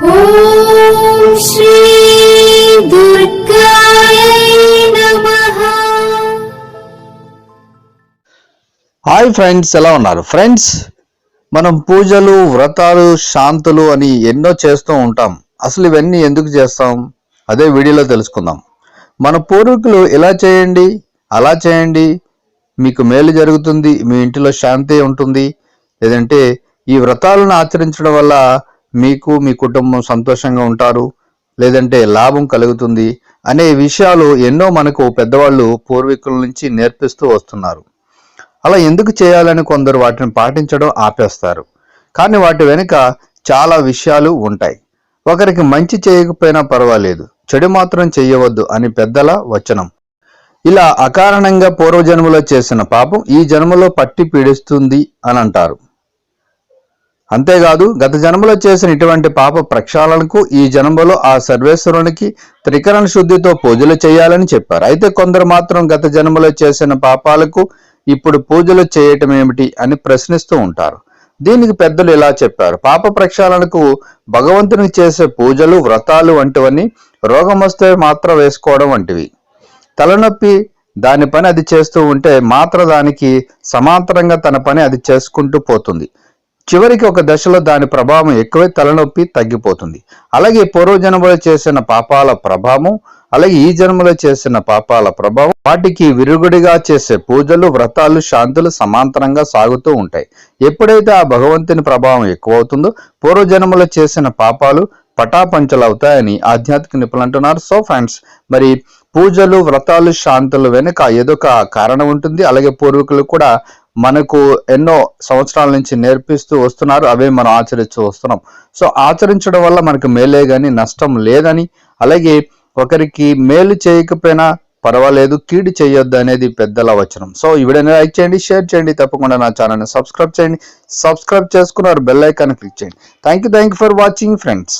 Hi friends ఎలా ఉన్నారు? Friends మనం పూజలు వ్రతాలు శాంతులు అని ఎన్నో చేస్తూ ఉంటాం. అసలు ఇవన్నీ ఎందుకు చేస్తాం? అదే వీడియోలో తెలుసుకుందాం. మన పూర్వీకులు ఇలా చేయండి అలా చేయండి మీకు మేలు జరుగుతుంది మీ ఇంటిలో శాంతి ఉంటుంది. లేదంటే ఈ వ్రతాలను ఆచరించడం వల్ల మీకు మీ కుటుంబం సంతోషంగా ఉంటారు లేదంటే లాభం కలుగుతుంది అనే విషయాలు ఎన్నో మనకు పెద్దవాళ్ళు పూర్వీకుల నుంచి నేర్పిస్తూ వస్తున్నారు. అలా ఎందుకు చేయాలని కొందరు వాటిని పాటించడం ఆపేస్తారు. కానీ వాటి వెనుక చాలా విషయాలు ఉంటాయి. ఒకరికి మంచి చేయకపోయినా పర్వాలేదు చెడు మాత్రం చేయవద్దు అని పెద్దల వచనం. ఇలా అకారణంగా పూర్వజన్మలో చేసిన పాపం ఈ జన్మలో పట్టి పీడిస్తుంది అని అంటారు. అంతేకాదు గత జన్మలో చేసిన ఇటువంటి పాప ప్రక్షాళనకు ఈ జన్మలో ఆ సర్వేశ్వరునికి త్రికరణ శుద్ధితో పూజలు చేయాలని చెప్పారు. అయితే కొందరు మాత్రం గత జన్మలో చేసిన పాపాలకు ఇప్పుడు పూజలు చేయటం ఏమిటి అని ప్రశ్నిస్తూ ఉంటారు. దీనికి పెద్దలు ఇలా చెప్పారు. పాప ప్రక్షాళనకు భగవంతునికి చేసే పూజలు వ్రతాలు వంటివన్నీ రోగం వస్తే మాత్రం వేసుకోవడం వంటివి. తలనొప్పి దాని పని అది చేస్తూ ఉంటే మాత్ర దానికి సమాంతరంగా తన పని అది చేసుకుంటూ పోతుంది. చివరికి ఒక దశలో దాని ప్రభావం ఎక్కువై తలనొప్పి తగ్గిపోతుంది. అలాగే పూర్వజన్మలో చేసిన పాపాల ప్రభావం అలాగే ఈ జన్మలో చేసిన పాపాల ప్రభావం వాటికి విరుగుడిగా చేసే పూజలు వ్రతాలు శాంతులు సమాంతరంగా సాగుతూ ఉంటాయి. ఎప్పుడైతే ఆ భగవంతుని ప్రభావం ఎక్కువ అవుతుందో పూర్వజన్మలో చేసిన పాపాలు పటాపంచలవుతాయని ఆధ్యాత్మిక నిపుణులు అంటున్నారు. సో ఫ్రెండ్స్ మరి పూజలు వ్రతాలు శాంతులు వెనుక ఏదొక కారణం ఉంటుంది. అలాగే పూర్వీకులు కూడా మనకు ఎన్నో సంవత్సరాల నుంచి నేర్పిస్తూ వస్తున్నారు. అవే మనం ఆచరిస్తూ వస్తున్నాం. సో ఆచరించడం వల్ల మనకు మేలే కానీ నష్టం లేదని అలాగే ఒకరికి మేలు చేయకపోయినా పర్వాలేదు కీడు చేయొద్దు అనేది పెద్దల వచనం. సో ఈ వీడియోని లైక్ చేయండి షేర్ చేయండి తప్పకుండా నా ఛానల్ని సబ్స్క్రైబ్ చేయండి. సబ్స్క్రైబ్ చేసుకున్నారు బెల్ ఐకాన్ క్లిక్ చేయండి. Thank you thank you for watching friends.